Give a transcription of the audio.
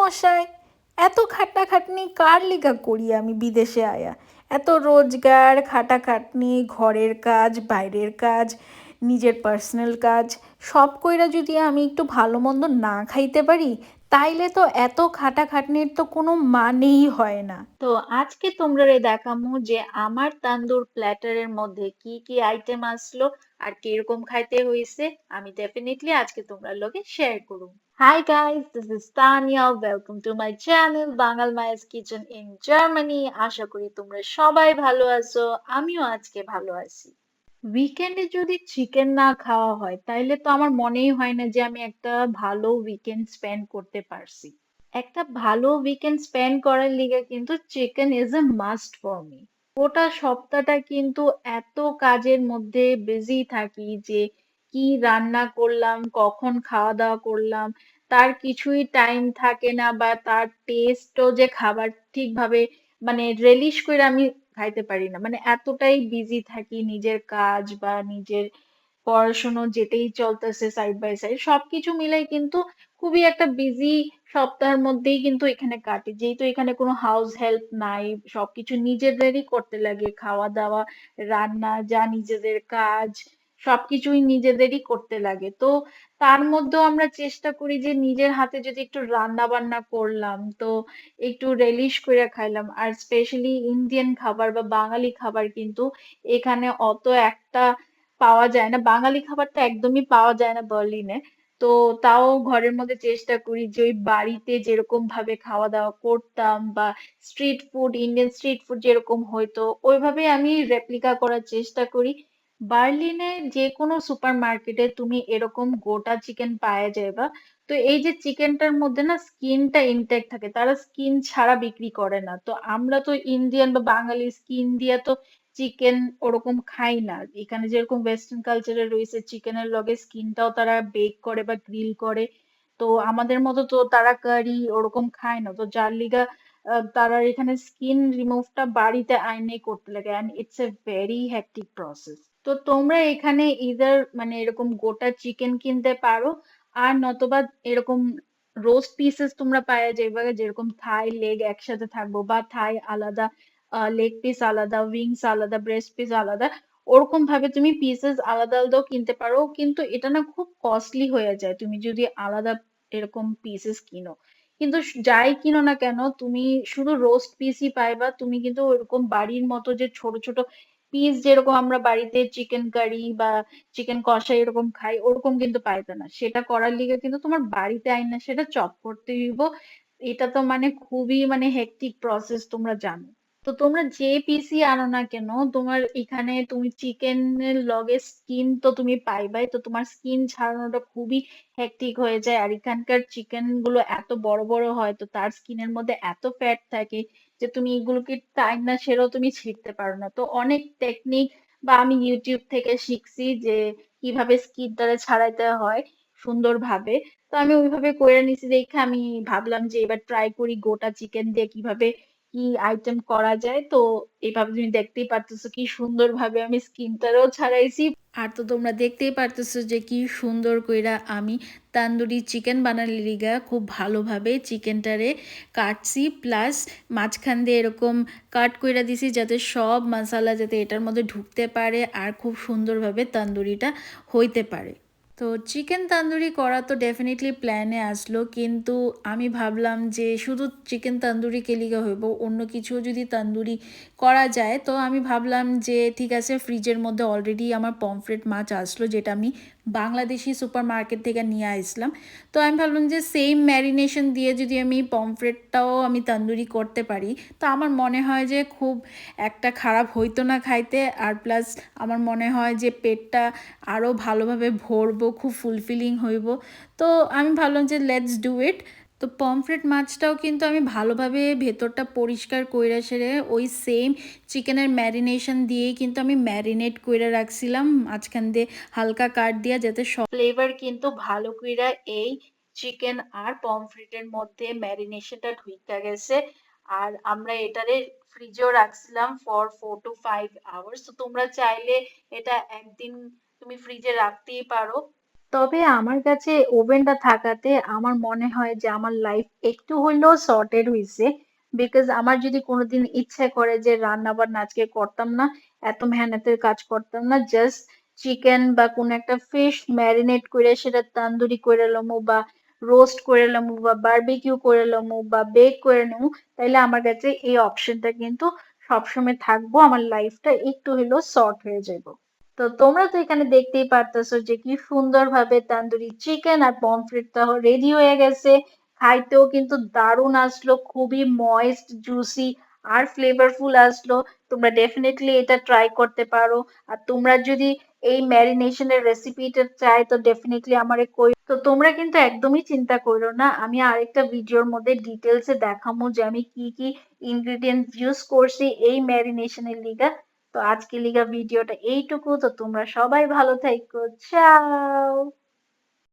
মশাই, এত খাটাখাটনি কার লিগা করি আমি বিদেশে আয়া? এত রোজগার, খাটাখাটনি, ঘরের কাজ, বাইরের কাজ, নিজের পার্সোনাল কাজ, সব কইরা যদি আমি একটু ভালো মন্দ না খাইতে পারি, তাইলে তো এত খাটাখাটনির তো কোনো মানেই হয় না। তো আজকে তোমরা দেখামু যে আমার তান্দুর প্ল্যাটারের মধ্যে কি কি আইটেম আসলো আর কীরকম খাইতে হয়েছে আমি ডেফিনেটলি আজকে তোমরা লোকে শেয়ার করুম hi guys this is Tania welcome to my channel Bangal Maya's kitchen in Germany আশা করি তোমরা সবাই ভালো আছো, আমিও আজকে ভালো আছি। উইকেন্ডে যদি চিকেন না খাওয়া হয়, তাইলে তো আমার মনেই হয় না যে আমি একটা ভালো উইকেন্ড স্পেন্ড করতে পারছি। একটা ভালো উইকেন্ড স্পেন্ড করার লিগে কিন্তু chicken is a must for me গোটা সপ্তাহটা কিন্তু এত কাজের মধ্যে বিজি থাকি যে কি রান্না করলাম, কখন খাওয়া দাওয়া করলাম, তার কিছুই টাইম থাকে না বা তার টেস্টও যে খাবার ঠিকভাবে মানে রেলিশ করে আমি খাইতে পারি না। মানে এতটাই বিজি থাকি নিজের কাজ বা নিজের পড়াশুনো যেটাই চলতেছে সাইড বাই সাইড সবকিছু মিলাই কিন্তু খুবই একটা বিজি সপ্তাহের মধ্যেই কিন্তু এখানে কাটে। যেহেতু এখানে কোনো হাউস হেল্প নাই, সবকিছু নিজেদেরই করতে লাগে। খাওয়া দাওয়া, রান্না, যা নিজেদের কাজ সবকিছুই নিজেদেরই করতে লাগে। তো তার মধ্যেও আমরা চেষ্টা করি যে নিজের হাতে যদি একটু রান্না বান্না করলাম, তো একটু রেলিশ করে খাইলাম। আর স্পেশালি ইন্ডিয়ান খাবার বা বাঙালি খাবার কিন্তু এখানে অত একটা পাওয়া যায় না। বাঙালি খাবার তো একদমই পাওয়া যায় না বার্লিনে তো তাও ঘরের মধ্যে চেষ্টা করি যে ওই বাড়িতে যেরকম ভাবে খাওয়া দাওয়া করতাম বা street food Indian street food যেরকম হইতো ওইভাবে আমি রেপ্লিকা করার চেষ্টা করি। বার্লিনে যে কোনো সুপার মার্কেটে তুমি এরকম গোটা চিকেন পাওয়া যাবে তো এই যে চিকেনটার মধ্যে না স্কিনটা ইনটেক থাকে, তারা স্কিন ছাড়া বিক্রি করে না। তো আমরা তো ইন্ডিয়ান বা বাঙালি স্কিন দিয়ে তো চিকেন ওরকম খাই না। এখানে যেরকম ওয়েস্টার্ন কালচারে রয়েছে, চিকেনের লগে স্কিনটাও তারা বেক করে বা গ্রিল করে। তো আমাদের মতো তো তারা কারি ওরকম খায় না। তো যার লিগা তারা এখানে স্কিন রিমুভটা বাড়িতে আইনে করতে লাগে। And it's a very hectic process তো তোমরা এখানে ইদার মানে এরকম গোটা চিকেন কিনতে পারো, আর নতবা এরকম রোস্ট পিসেস তোমরা পাওয়া যাবে যেরকম থাই লেগ একসাথে থাকব বা থাই আলাদা লেগ পিস আলাদা উইংস আলাদা ব্রেস্ট পিস আলাদা, ওরকম ভাবে তুমি পিসেস আলাদা আলাদাও কিনতে পারো, কিন্তু এটা না খুব কস্টলি হয়ে যায়, তুমি যদি আলাদা এরকম পিসেস কিনো। কিন্তু যাই কিনো না কেন, তুমি শুধু রোস্ট পিসই পাইবা, তুমি কিন্তু ওরকম বাড়ির মতো যে ছোট ছোট পিস যেরকম আমরা বাড়িতে চিকেন কারি বা চিকেন কষা এরকম খাই, ওরকম কিন্তু পাইবে না। সেটা করার লিগে কিন্তু তোমার বাড়িতে আইনা সেটা চপ করতে হইব। এটা তো মানে খুবই মানে হেক্টিক প্রসেস তোমরা জানো। তো তোমরা যে পিসি আনো না কেন, তোমার এখানে তুমি চিকেনের লগে স্কিন তো তুমি পাইবাই, তো তোমার স্কিন ছাড়ানোটা খুবই হেক্টিক হয়ে যায়। আর এখানকার চিকেনগুলো এত বড় বড় হয়, তো তার স্কিনের মধ্যে এত ফ্যাট থাকে যে তুমি এগুলো কি টাইম না সেরেও তুমি শিখতে পারো না। তো অনেক টেকনিক বা আমি ইউটিউব থেকে শিখছি যে কীভাবে স্কিনটারে ছাড়াইতে হয় সুন্দরভাবে। তো আমি ওইভাবে করে নিছি, দেখে আমি ভাবলাম যে এবার ট্রাই করি গোটা চিকেন দিয়ে কীভাবে কি আইটেম করা যায়? তো এইভাবে তুমি দেখতেই পারতেছো কি সুন্দর ভাবে আমি স্কিনটারও ছাড়াইছি। আর তো তোমরা দেখতেই পারতেছো যে কি সুন্দর কইরা আমি তান্দুরি চিকেন বানালি লিগা খুব ভালোভাবে চিকেনটারে কাটছি। প্লাস মাঝখান দিয়ে এরকম কাট কইরা দিছি যাতে সব মশলা যাতে এটার মধ্যে ঢুকতে পারে আর খুব সুন্দরভাবে তান্দুরিটা হইতে পারে। তো চিকেন তান্দুরি করা তো ডেফিনেটলি প্ল্যানে আসলো, কিন্তু আমি ভাবলাম যে শুধু চিকেন তান্দুরি কেলিগা হইব, অন্য কিছু যদি তান্দুরি করা যায়, তো আমি ভাবলাম যে ঠিক আছে ফ্রিজের মধ্যে অলরেডি আমার পমফ্রেট মাছ আসলো, যেটা আমি বাংলাদেশি সুপার মার্কেট থেকে নিয়ে আসলাম। তো আমি ভাবলাম যে সেম ম্যারিনেশন দিয়ে যদি আমি পমফ্রেটটাও আমি তন্দুরি করতে পারি, তো আমার মনে হয় যে খুব একটা খারাপ হইতো না খাইতে। আর প্লাস আমার মনে হয় যে পেটটা আরও ভালোভাবে ভরবো, খুব ফুলফিলিং হইব। তো আমি ভাবলাম যে লেটস ডু ইট তো পমফ্রেট মাছটাও কিন্তু আমি ভালোভাবে ভেতরটা পরিষ্কার কইরা সেরে ওই সেম চিকেনের ম্যারিনেশন দিয়েই কিন্তু আমি ম্যারিনেট কইরা রাখছিলাম। মাঝখান দিয়ে হালকা কাট দিয়া যাতে সব ফ্লেভার কিন্তু ভালো কইরা এই চিকেন আর পমফ্রেটের মধ্যে ম্যারিনেশনটা ঢুইকা গেছে। আর আমরা এটারে ফ্রিজেও রাখছিলাম for four to five hours তো তোমরা চাইলে এটা একদিন তুমি ফ্রিজে রাখতেই পারো। তবে আমার কাছে ওভেনটা থাকাতে আমার মনে হয় যে আমার লাইফ একটু হইলেও সর্টেড হয়েছে বিকজ আমার যদি কোনোদিন ইচ্ছে করে যে রান্না বান্না আজকে করতাম না, এত মেহনতের কাজ করতাম না জাস্ট চিকেন বা কোনো একটা ফিশ ম্যারিনেট করে সেটা তান্দুরি করে লমু বা রোস্ট করে লমু বা বারবিকিউ করে লমু বা বেক করে নেব, তাইলে আমার কাছে এই অপশনটা কিন্তু সবসময় থাকব, আমার লাইফটা একটু হইলেও শর্ট হয়ে যাব তো তোমরা তো এখানে দেখতেই পারতেছো যে কি সুন্দরভাবে তান্দুরি চিকেন আর পমফ্রিট পমফ্রেটটা রেডি হয়ে গেছে। খাইতেও কিন্তু দারুণ আসলো, খুবই ময়েস্ট জুসি আর ফ্লেভারফুল আসলো। তোমরা ডেফিনেটলি এটা ট্রাই করতে পারো। আর তোমরা যদি এই ম্যারিনেশনের রেসিপিটা চাই তো ডেফিনেটলি আমারে কই তো তোমরা কিন্তু একদমই চিন্তা করো না। আমি আরেকটা ভিডিওর মধ্যে ডিটেলসে দেখামো যে আমি কি কি ইনগ্রিডিয়েন্ট ইউজ করছি এই ম্যারিনেশনের লিগা। তো আজকে লিগা ভিডিওটা এইটুকু। তো তোমরা সবাই ভালো থাকো। চাও।